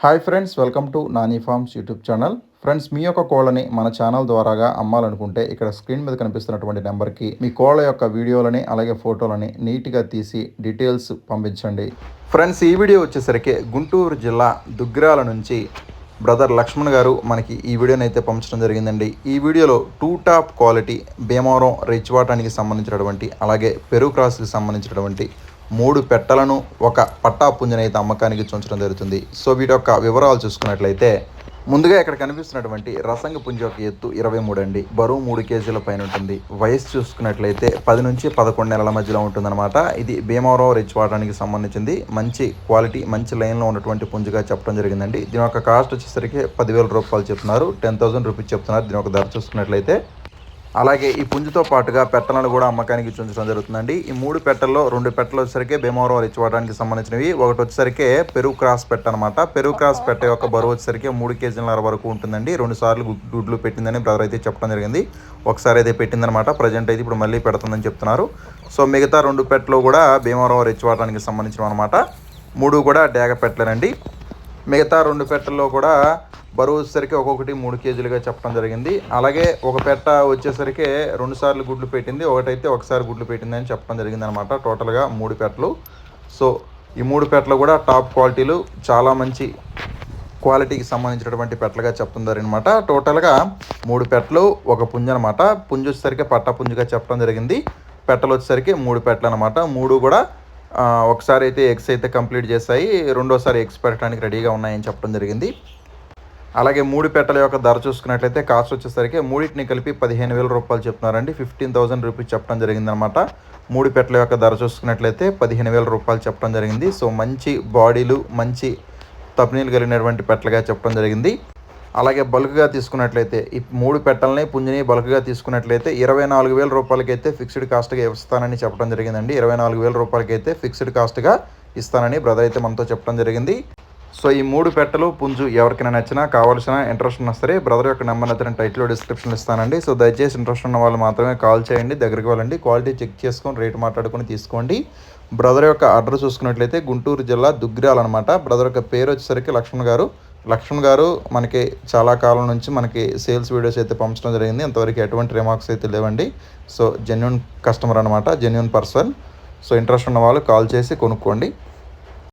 Hi friends welcome to Nani farms YouTube channel friends మీ యొక్క కోళ్ళని మన ఛానల్ ద్వారాగా అమ్మాలనుకుంటే ఇక్కడ స్క్రీన్ మీద కనిపిస్తున్నటువంటి నెంబర్కి మీ కోళ్ళ యొక్క వీడియోలని అలాగే ఫోటోలని నీట్గా తీసి డీటెయిల్స్ పంపించండి. ఫ్రెండ్స్ ఈ వీడియో వచ్చేసరికి గుంటూరు జిల్లా దుగ్గిరాల నుంచి బ్రదర్ లక్ష్మణ్ గారు మనకి ఈ వీడియోని అయితే పంపించడం జరిగిందండి. ఈ వీడియోలో టూ టాప్ క్వాలిటీ భీమవరం రిచ్ వాటానికి సంబంధించినటువంటి అలాగే పెరుగు క్రాస్కి సంబంధించినటువంటి మూడు పెట్టలను ఒక పట్టా పుంజని అయితే అమ్మకానికి చూంచడం జరుగుతుంది. సో వీటి యొక్క వివరాలు చూసుకున్నట్లయితే ముందుగా ఇక్కడ కనిపిస్తున్నటువంటి రసంగ పుంజ యొక్క ఎత్తు ఇరవై మూడు అండి. బరువు మూడు కేజీల పైన ఉంటుంది. వయసు చూసుకున్నట్లయితే పది నుంచి పదకొండు నెలల మధ్యలో ఉంటుందన్నమాట. ఇది భీమవరం రిచ్ వాడడానికి సంబంధించింది. మంచి క్వాలిటీ మంచి లైన్లో ఉన్నటువంటి పుంజుగా చెప్పడం జరిగిందండి. దీని యొక్క కాస్ట్ వచ్చేసరికి పదివేల రూపాయలు చెప్తున్నారు. టెన్ థౌసండ్ రూపీస్ చెప్తున్నారు. దీని యొక్క ధర చూసుకున్నట్లయితే అలాగే ఈ పుంజుతో పాటుగా పెట్టలను కూడా అమ్మకానికి చూపించడం జరుగుతుందండి. ఈ మూడు పెట్టల్లో రెండు పెట్టలు వచ్చేసరికి భీమవరం ఇచ్చివాడానికి సంబంధించినవి. ఒకటి వచ్చేసరికి పెరుగు క్రాస్ పెట్ట అనమాట పెరుగు క్రాస్ పెట్ట యొక్క బరువు వచ్చేసరికి మూడు కేజీల వరకు ఉంటుందండి. రెండు సార్లు గుడ్లు పెట్టిందని బ్రదర్ అయితే చెప్పడం జరిగింది. ఒకసారి అయితే పెట్టిందనమాట ప్రజెంట్ అయితే ఇప్పుడు మళ్ళీ పెడుతుందని చెప్తున్నారు. సో మిగతా రెండు పెట్టలు కూడా భీమవరం రిచ్చివాటానికి సంబంధించినవి అనమాట మూడు కూడా డేగ పెట్టలేనండి. మిగతా రెండు పెట్టల్లో కూడా బరువు వచ్చేసరికి ఒక్కొక్కటి మూడు కేజీలుగా చెప్పడం జరిగింది. అలాగే ఒక పెట్ట వచ్చేసరికి రెండు సార్లు గుడ్లు పెట్టింది ఒకటైతే ఒకసారి గుడ్లు పెట్టింది అని చెప్పడం జరిగింది అనమాట టోటల్గా మూడు పెట్టలు. సో ఈ మూడు పెట్టలు కూడా టాప్ క్వాలిటీలు చాలా మంచి క్వాలిటీకి సంబంధించినటువంటి పెట్టలుగా చెప్తున్నారు అనమాట టోటల్గా మూడు పెట్టలు ఒక పుంజు అనమాట పుంజు వచ్చేసరికి పట్ట పుంజుగా చెప్పడం జరిగింది. పెట్టలు వచ్చేసరికి మూడు పెట్టలు అనమాట మూడు కూడా ఒకసారి అయితే ఎగ్స్ అయితే కంప్లీట్ చేస్తాయి రెండోసారి ఎగ్స్ పెట్టడానికి రెడీగా ఉన్నాయని చెప్పడం జరిగింది. అలాగే మూడు పెట్టల యొక్క ధర చూసుకున్నట్లయితే కాస్ట్ వచ్చేసరికి మూడింటిని కలిపి పదిహేను వేల రూపాయలు చెప్తున్నారండి. ఫిఫ్టీన్ థౌసండ్ రూపీస్ చెప్పడం జరిగిందనమాట మూడు పెట్టల యొక్క ధర చూసుకున్నట్లయితే పదిహేను వేల రూపాయలు చెప్పడం జరిగింది. సో మంచి బాడీలు మంచి తప్నీలు కలిగినటువంటి పెట్టలుగా చెప్పడం జరిగింది. అలాగే బల్క్గా తీసుకున్నట్లయితే ఈ మూడు పెట్టల్ని పుంజిని బల్క్గా తీసుకున్నట్లయితే ఇరవై నాలుగు వేల రూపాయలకైతే ఫిక్స్డ్ కాస్ట్గా ఇస్తానని చెప్పడం జరిగిందండి. ఇరవై నాలుగు వేల రూపాయలకైతే ఫిక్స్డ్ కాస్ట్గా ఇస్తానని బ్రదర్ అయితే మనతో చెప్పడం జరిగింది. సో ఈ మూడు పెట్టలు పుంజు ఎవరికైనా నచ్చినా కావాల్సిన ఇంట్రెస్ట్ ఉన్నా సరే బ్రదర్ యొక్క నెంబర్ అయితే నేను టైటిల్లో డిస్క్రిప్షన్ ఇస్తానండి. సో దయచేసి ఇంట్రెస్ట్ ఉన్న వాళ్ళు మాత్రమే కాల్ చేయండి దగ్గరికి వెళ్ళండి. క్వాలిటీ చెక్ చేసుకొని రేట్ మాట్లాడుకొని తీసుకోండి. బ్రదర్ యొక్క అడ్రస్ చూసుకున్నట్లయితే గుంటూరు జిల్లా దుగ్గిరాల అనమాట బ్రదర్ యొక్క పేరు వచ్చేసరికి లక్ష్మణ్ గారు. లక్ష్మణ్ గారు మనకి చాలా కాలం నుంచి మనకి సేల్స్ వీడియోస్ అయితే పంపించడం జరిగింది. ఇంతవరకు ఎటువంటి రిమార్క్స్ అయితే లేవండి. సో జెన్యున్ కస్టమర్ అనమాట జెన్యున్ పర్సన్ సో ఇంట్రెస్ట్ ఉన్న వాళ్ళు కాల్ చేసి కొనుక్కోండి.